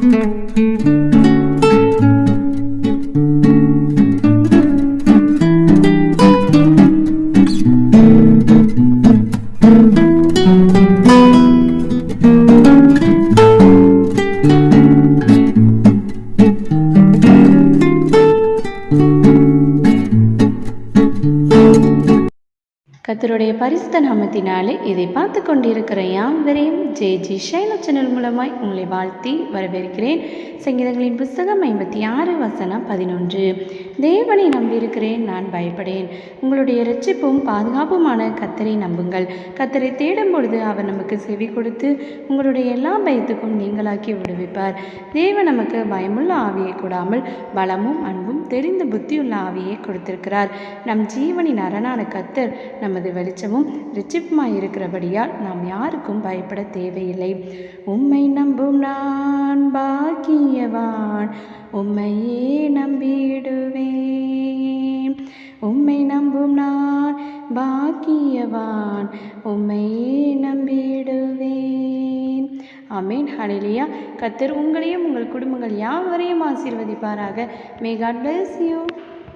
thank mm -hmm. you கத்தருடைய பரிசுத்த நாமத்தினாலே இதை பார்த்து கொண்டிருக்கிற யாவரையும் ஜே ஜி ஷைலா சேனல் மூலமாய் உங்களை வாழ்த்தி வரவேற்கிறேன். சங்கீதங்களின் புஸ்தகம் ஐம்பத்தி ஆறு வசனம் பதினொன்று. தேவனை நம்பியிருக்கிறேன் நான் பயப்படேன். உங்களுடைய இரட்சிப்பும் பாதுகாப்புமான கத்தரை நம்புங்கள். கத்தரை தேடும் பொழுது அவர் நமக்கு செவி கொடுத்து உங்களுடைய எல்லா பயத்துக்கும் நீங்களாக்கி விடுவிப்பார். தேவன் நமக்கு பயமுள்ள ஆவியை கூடாமல் பலமும் அன்பும் தெரிந்த புத்தியுள்ள ஆவியை கொடுத்திருக்கிறார். நம் ஜீவனின் அரணான கத்தர் நமது வெளிச்சமும் ரிச்சிப்புமாய் இருக்கிறபடியால் நாம் யாருக்கும் பயப்பட தேவையில்லை. உம்மை நம்பும் நான் பாக்கியவான். உம்மையே நம்பிடுவேன். பாக்கியவான். உம்மையே நம்பிடுவேன். அமேன் ஹனிலியா கத்தர் உங்களையும் உங்கள் குடும்பங்கள் யாவரையும் ஆசீர்வதிப்பாராக. May God bless you